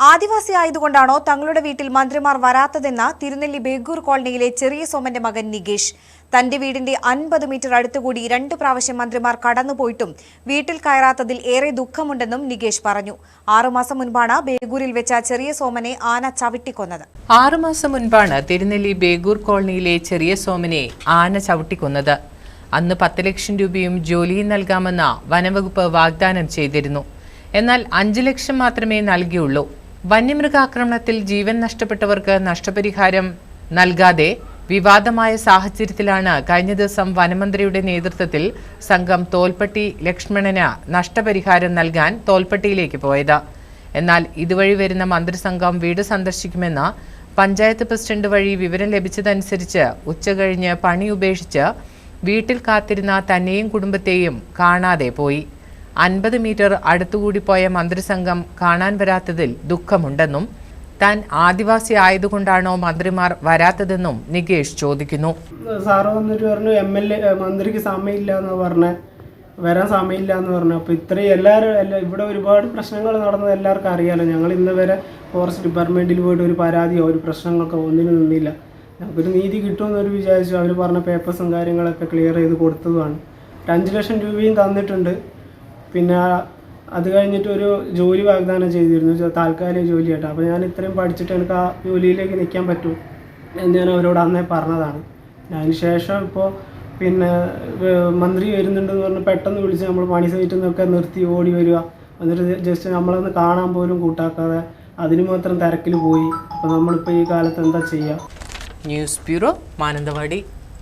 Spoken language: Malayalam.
ആദിവാസി ആയതുകൊണ്ടാണോ തങ്ങളുടെ വീട്ടിൽ മന്ത്രിമാർ വരാത്തതെന്ന തിരുനെല്ലി ബേഗൂർ കോളനിയിലെ ചെറിയ സോമന്റെ മകൻ നികേഷ്. തന്റെ വീടിന്റെ അൻപത് മീറ്റർ അടുത്തുകൂടി രണ്ട് പ്രാവശ്യം മന്ത്രിമാർ കടന്നുപോയിട്ടും വീട്ടിൽ കയറാത്തതിൽ ഏറെ ദുഃഖമുണ്ടെന്നും നികേഷ് പറഞ്ഞു. ആറുമാസം മുൻപാണ് ബേഗൂരിൽ വെച്ച ചെറിയ സോമനെ ആന ചവിട്ടിക്കൊന്നത്. ആറുമാസം മുൻപാണ് തിരുനെല്ലി ബേഗൂർ കോളനിയിലെ ചെറിയ സോമനെ ആന ചവിട്ടിക്കൊന്നത്. അന്ന് പത്ത് ലക്ഷം രൂപയും ജോലിയും നൽകാമെന്ന വനവകുപ്പ് വാഗ്ദാനം ചെയ്തിരുന്നു. എന്നാൽ അഞ്ചു ലക്ഷം മാത്രമേ നൽകിയുള്ളൂ. വന്യമൃഗാക്രമണത്തിൽ ജീവൻ നഷ്ടപ്പെട്ടവർക്ക് നഷ്ടപരിഹാരം നൽകാതെ വിവാദമായ സാഹചര്യത്തിലാണ് കഴിഞ്ഞ ദിവസം വനമന്ത്രിയുടെ നേതൃത്വത്തിൽ സംഘം തോൽപ്പട്ടി ലക്ഷ്മണന് നഷ്ടപരിഹാരം നൽകാൻ തോൽപ്പട്ടിയിലേക്ക് പോയത്. എന്നാൽ ഇതുവഴി വരുന്ന മന്ത്രിസംഘം വീട് സന്ദർശിക്കുമെന്ന് പഞ്ചായത്ത് പ്രസിഡന്റ് വഴി വിവരം ലഭിച്ചതനുസരിച്ച് ഉച്ചകഴിഞ്ഞ് പണി ഉപേക്ഷിച്ച് വീട്ടിൽ കാത്തിരുന്ന തന്നെയും കുടുംബത്തെയും കാണാതെ പോയി. അൻപത് മീറ്റർ അടുത്തുകൂടി പോയ മന്ത്രിസംഘം കാണാൻ വരാത്തതിൽ ദുഃഖമുണ്ടെന്നും താൻ ആദിവാസി ആയതുകൊണ്ടാണോ മന്ത്രിമാർ വരാത്തതെന്നും നികേഷ് ചോദിക്കുന്നു. സാറ് വന്നിട്ട് പറഞ്ഞു എം എൽ എ മന്ത്രിക്ക് സമയമില്ല എന്ന് പറഞ്ഞ വരാൻ സമയമില്ല എന്ന് പറഞ്ഞു. അപ്പോൾ ഇത്രയും എല്ലാവരും എല്ലാ ഇവിടെ ഒരുപാട് പ്രശ്നങ്ങൾ നടന്നത് എല്ലാവർക്കും അറിയാലോ. ഞങ്ങൾ ഇന്ന് വരെ ഫോറസ്റ്റ് ഡിപ്പാർട്ട്മെന്റിൽ പോയിട്ട് ഒരു പരാതിയോ ഒരു പ്രശ്നങ്ങളൊക്കെ ഒന്നിനും നിന്നില്ല. ഞങ്ങൾക്കൊരു നീതി കിട്ടുമെന്നൊരു വിചാരിച്ചു. അവർ പറഞ്ഞ പേപ്പേഴ്സും കാര്യങ്ങളൊക്കെ ക്ലിയർ ചെയ്ത് കൊടുത്തതുമാണ്. ഒരു അഞ്ച് ലക്ഷം രൂപയും തന്നിട്ടുണ്ട്. പിന്നെ അത് കഴിഞ്ഞിട്ട് ഒരു ജോലി വാഗ്ദാനം ചെയ്തിരുന്നു. താൽക്കാലിക ജോലിയായിട്ട്. അപ്പോൾ ഞാൻ ഇത്രയും പഠിച്ചിട്ട് എനിക്ക് ആ ജോലിയിലേക്ക് നിൽക്കാൻ പറ്റൂ എന്ന് ഞാൻ അവരോട് അന്നേ പറഞ്ഞതാണ്. അതിന് ശേഷം ഇപ്പോൾ പിന്നെ മന്ത്രി വരുന്നുണ്ടെന്ന് പറഞ്ഞ് പെട്ടെന്ന് വിളിച്ച് നമ്മൾ പണി സൈറ്റിൽ നിന്നൊക്കെ നിർത്തി ഓടി വരിക. എന്നിട്ട് ജസ്റ്റ് നമ്മളൊന്ന് കാണാൻ പോലും കൂട്ടാക്കാതെ അതിന് മാത്രം തിരക്കിൽ പോയി. അപ്പോൾ നമ്മളിപ്പോൾ ഈ കാലത്ത് എന്താ ചെയ്യുക ന്യൂസ് ബ്യൂറോ മാനന്തവാടി.